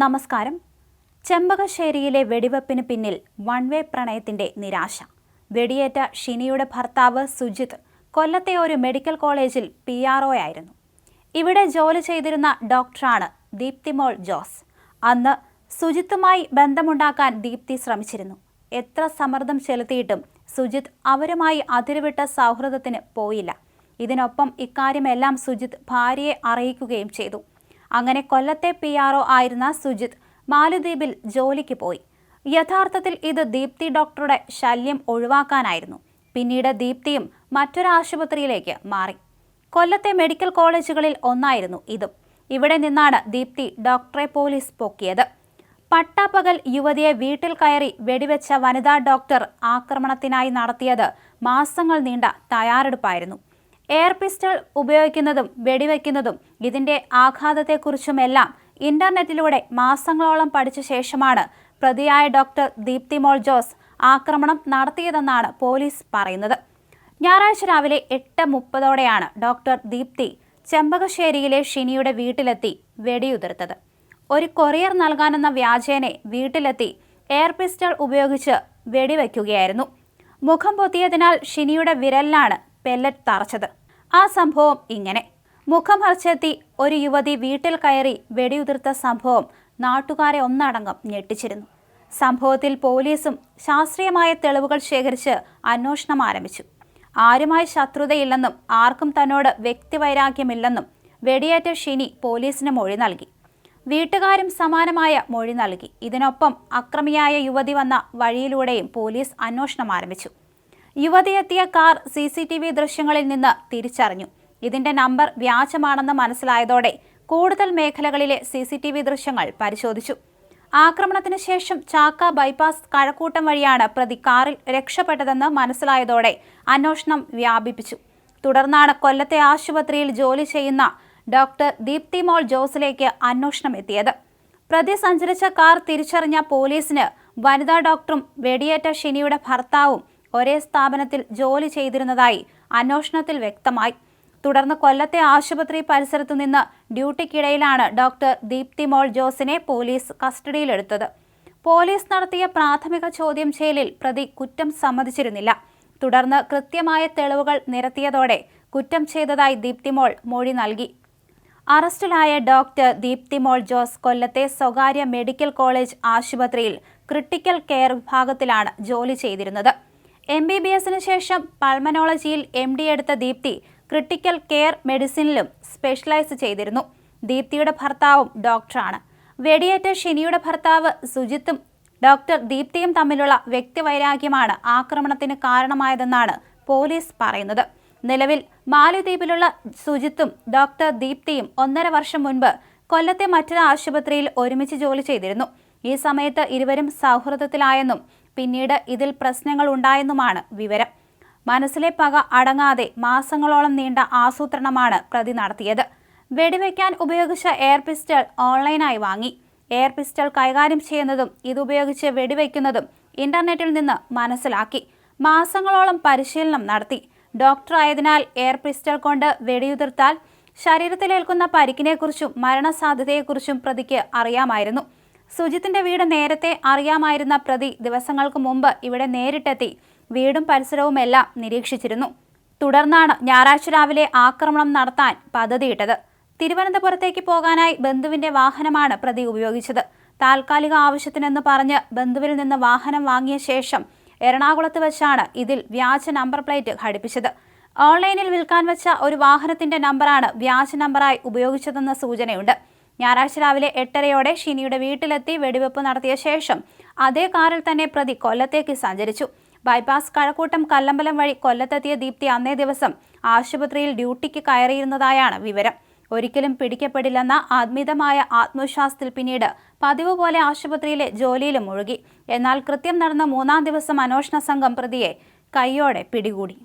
നമസ്കാരം. ചെമ്പകശ്ശേരിയിലെ വെടിവെപ്പിന് പിന്നിൽ one way പ്രണയത്തിന്റെ നിരാശ. വെടിയേറ്റ ഷിനിയുടെ ഭർത്താവ് സുജിത് കൊല്ലത്തെ ഒരു മെഡിക്കൽ കോളേജിൽ പി ആർ ആയിരുന്നു. ഇവിടെ ജോലി ചെയ്തിരുന്ന ഡോക്ടറാണ് ദീപ്തിമോൾ ജോസ്. അന്ന് സുജിത്തുമായി ബന്ധമുണ്ടാക്കാൻ ദീപ്തി ശ്രമിച്ചിരുന്നു. എത്ര സമ്മർദ്ദം ചെലുത്തിയിട്ടും സുജിത് അവരുമായി അതിരുവിട്ട സൗഹൃദത്തിന് പോയില്ല. ഇതിനൊപ്പം ഇക്കാര്യമെല്ലാം സുജിത് ഭാര്യയെ അറിയിക്കുകയും ചെയ്തു. അങ്ങനെ കൊല്ലത്തെ പി ആർ ആയിരുന്ന സുജിത് മാലദ്വീപിൽ ജോലിക്ക് പോയി. യഥാർത്ഥത്തിൽ ഇത് ദീപ്തി ഡോക്ടറുടെ ശല്യം ഒഴിവാക്കാനായിരുന്നു. പിന്നീട് ദീപ്തിയും മറ്റൊരു ആശുപത്രിയിലേക്ക് മാറി. കൊല്ലത്തെ മെഡിക്കൽ കോളേജുകളിൽ ഒന്നായിരുന്നു ഇതും. ഇവിടെ നിന്നാണ് ദീപ്തി ഡോക്ടറെ പോലീസ് പൊക്കിയത്. പട്ടാപ്പകൽ യുവതിയെ വീട്ടിൽ കയറി വെടിവെച്ച വനിതാ ഡോക്ടർ ആക്രമണത്തിനായി നടത്തിയത് മാസങ്ങൾ നീണ്ട തയ്യാറെടുപ്പായിരുന്നു. എയർ പിസ്റ്റൾ ഉപയോഗിക്കുന്നതും വെടിവെക്കുന്നതും ഇതിന്റെ ആഘാതത്തെക്കുറിച്ചുമെല്ലാം ഇന്റർനെറ്റിലൂടെ മാസങ്ങളോളം പഠിച്ച ശേഷമാണ് പ്രതിയായ ഡോക്ടർ ദീപ്തിമോൾ ജോസ് ആക്രമണം നടത്തിയതെന്നാണ് പോലീസ് പറയുന്നത്. ഞായറാഴ്ച രാവിലെ എട്ട് മുപ്പതോടെയാണ് ഡോക്ടർ ദീപ്തി ചെമ്പകശ്ശേരിയിലെ ഷിനിയുടെ വീട്ടിലെത്തി വെടിയുതിർത്തത്. ഒരു കൊറിയർ നൽകാനെന്ന വ്യാജേനെ വീട്ടിലെത്തി എയർ പിസ്റ്റൾ ഉപയോഗിച്ച് വെടിവെക്കുകയായിരുന്നു. മുഖം പൊത്തിയതിനാൽ ഷിനിയുടെ വിരലിലാണ് പെല്ലറ്റ് തറച്ചത്. ആ സംഭവം ഇങ്ങനെ. മുഖം മറച്ചെത്തി ഒരു യുവതി വീട്ടിൽ കയറി വെടിയുതിർത്ത സംഭവം നാട്ടുകാരെ ഒന്നടങ്കം ഞെട്ടിച്ചിരുന്നു. സംഭവത്തിൽ പോലീസും ശാസ്ത്രീയമായ തെളിവുകൾ ശേഖരിച്ച് അന്വേഷണം ആരംഭിച്ചു. ആരുമായി ശത്രുതയില്ലെന്നും ആർക്കും തന്നോട് വ്യക്തിവൈരാഗ്യമില്ലെന്നും വെടിയേറ്റ ഷിനി പോലീസിന് മൊഴി നൽകി. വീട്ടുകാരും സമാനമായ മൊഴി നൽകി. ഇതിനൊപ്പം അക്രമിയായ യുവതി വന്ന വഴിയിലൂടെയും പോലീസ് അന്വേഷണം ആരംഭിച്ചു. യുവതി എത്തിയ car C C T V ദൃശ്യങ്ങളിൽ നിന്ന് തിരിച്ചറിഞ്ഞു. ഇതിന്റെ നമ്പർ വ്യാജമാണെന്ന് മനസ്സിലായതോടെ കൂടുതൽ മേഖലകളിലെ സി സി ടി വി ദൃശ്യങ്ങൾ പരിശോധിച്ചു. ആക്രമണത്തിന് ശേഷം ചാക്ക ബൈപ്പാസ് കഴക്കൂട്ടം വഴിയാണ് പ്രതി കാറിൽ രക്ഷപ്പെട്ടതെന്ന് മനസ്സിലായതോടെ അന്വേഷണം വ്യാപിപ്പിച്ചു. തുടർന്നാണ് കൊല്ലത്തെ ആശുപത്രിയിൽ ജോലി ചെയ്യുന്ന ഡോക്ടർ ദീപ്തി മോൾ ജോസിലേക്ക് അന്വേഷണം എത്തിയത്. പ്രതി സഞ്ചരിച്ച കാർ തിരിച്ചറിഞ്ഞ പോലീസിന് വനിതാ ഡോക്ടറും വെടിയേറ്റ ഷിനിയുടെ ഭർത്താവും ഒരേ സ്ഥാപനത്തിൽ ജോലി ചെയ്തിരുന്നതായി അന്വേഷണത്തിൽ വ്യക്തമായി. തുടർന്ന് കൊല്ലത്തെ ആശുപത്രി പരിസരത്തു നിന്ന് ഡ്യൂട്ടിക്കിടയിലാണ് ഡോക്ടർ ദീപ്തി മോൾ ജോസിനെ പോലീസ് കസ്റ്റഡിയിലെടുത്തത്. പോലീസ് നടത്തിയ പ്രാഥമിക ചോദ്യം ചെയ്യലിൽ പ്രതി കുറ്റം സമ്മതിച്ചിരുന്നില്ല. തുടർന്ന് കൃത്യമായ തെളിവുകൾ നിരത്തിയതോടെ കുറ്റം ചെയ്തതായി ദീപ്തി മോൾ മൊഴി നൽകി. അറസ്റ്റിലായ ഡോക്ടർ ദീപ്തി മോൾ ജോസ് കൊല്ലത്തെ സ്വകാര്യ മെഡിക്കൽ കോളേജ് ആശുപത്രിയിൽ ക്രിട്ടിക്കൽ കെയർ വിഭാഗത്തിലാണ് ജോലി ചെയ്തിരുന്നത്. എം ബി ബി എസിന് ശേഷം പൾമനോളജിയിൽ എം ഡി എടുത്ത ദീപ്തി ക്രിട്ടിക്കൽ കെയർ മെഡിസിനിലും സ്പെഷ്യലൈസ് ചെയ്തിരുന്നു. ദീപ്തിയുടെ ഭർത്താവും ഡോക്ടറാണ്. വെടിയേറ്റ ഷിനിയുടെ ഭർത്താവ് സുജിത്തും ഡോക്ടർ ദീപ്തിയും തമ്മിലുള്ള വ്യക്തിവൈരാഗ്യമാണ് ആക്രമണത്തിന് കാരണമായതെന്നാണ് പോലീസ് പറയുന്നത്. നിലവിൽ മാലിദ്വീപിലുള്ള സുജിത്തും ഡോക്ടർ ദീപ്തിയും ഒന്നര വർഷം മുൻപ് കൊല്ലത്തെ മറ്റൊരു ആശുപത്രിയിൽ ഒരുമിച്ച് ജോലി ചെയ്തിരുന്നു. ഈ സമയത്ത് ഇരുവരും സൗഹൃദത്തിലായെന്നും പിന്നീട് ഇതിൽ പ്രശ്നങ്ങൾ ഉണ്ടായെന്നുമാണ് വിവരം. മനസ്സിലെ പക അടങ്ങാതെ മാസങ്ങളോളം നീണ്ട ആസൂത്രണമാണ് പ്രതി നടത്തിയത്. വെടിവെക്കാൻ ഉപയോഗിച്ച എയർ പിസ്റ്റൾ ഓൺലൈനായി വാങ്ങി. എയർ പിസ്റ്റൾ കൈകാര്യം ചെയ്യുന്നതും ഇതുപയോഗിച്ച് വെടിവെക്കുന്നതും ഇന്റർനെറ്റിൽ നിന്ന് മനസ്സിലാക്കി. മാസങ്ങളോളം പരിശീലനം നടത്തി. ഡോക്ടർ ആയതിനാൽ എയർ പിസ്റ്റൾ കൊണ്ട് വെടിയുതിർത്താൽ ശരീരത്തിലേൽക്കുന്ന പരിക്കിനെക്കുറിച്ചും മരണസാധ്യതയെക്കുറിച്ചും പ്രതിക്ക് അറിയാമായിരുന്നു. സുജിത്തിന്റെ വീട് നേരത്തെ അറിയാമായിരുന്ന പ്രതി ദിവസങ്ങൾക്ക് മുമ്പ് ഇവിടെ നേരിട്ടെത്തി. വീടും പരിസരവുമെല്ലാം നിരീക്ഷിച്ചിരുന്നു. തുടർന്നാണ് ഞായറാഴ്ച രാവിലെ ആക്രമണം നടത്താൻ പദ്ധതിയിട്ടത്. തിരുവനന്തപുരത്തേക്ക് പോകാനായി ബന്ധുവിന്റെ വാഹനമാണ് പ്രതി ഉപയോഗിച്ചത്. താൽക്കാലിക ആവശ്യത്തിനെന്ന് പറഞ്ഞ് ബന്ധുവിൽ നിന്ന് വാഹനം വാങ്ങിയ ശേഷം എറണാകുളത്ത് വെച്ചാണ് ഇതിൽ വ്യാജ നമ്പർ പ്ലേറ്റ് ഘടിപ്പിച്ചത്. ഓൺലൈനിൽ വിൽക്കാൻ വെച്ച ഒരു വാഹനത്തിന്റെ നമ്പറാണ് വ്യാജ നമ്പറായി ഉപയോഗിച്ചതെന്ന സൂചനയുണ്ട്. ഞായറാഴ്ച രാവിലെ എട്ടരയോടെ ഷിനിയുടെ വീട്ടിലെത്തി വെടിവെപ്പ് നടത്തിയ ശേഷം അതേ കാറിൽ തന്നെ പ്രതി കൊല്ലത്തേക്ക് സഞ്ചരിച്ചു. ബൈപ്പാസ് കഴക്കൂട്ടം കല്ലമ്പലം വഴി കൊല്ലത്തെത്തിയ ദീപ്തി അന്നേ ദിവസം ആശുപത്രിയിൽ ഡ്യൂട്ടിക്ക് കയറിയിരുന്നതായാണ് വിവരം. ഒരിക്കലും പിടിക്കപ്പെടില്ലെന്ന ആത്മീതമായ ആത്മവിശ്വാസത്തിൽ പിന്നീട് പതിവ് പോലെ ആശുപത്രിയിലെ ജോലിയിലും മുഴുകി. എന്നാൽ കൃത്യം നടന്ന മൂന്നാം ദിവസം അന്വേഷണ സംഘം പ്രതിയെ കൈയോടെ പിടികൂടി.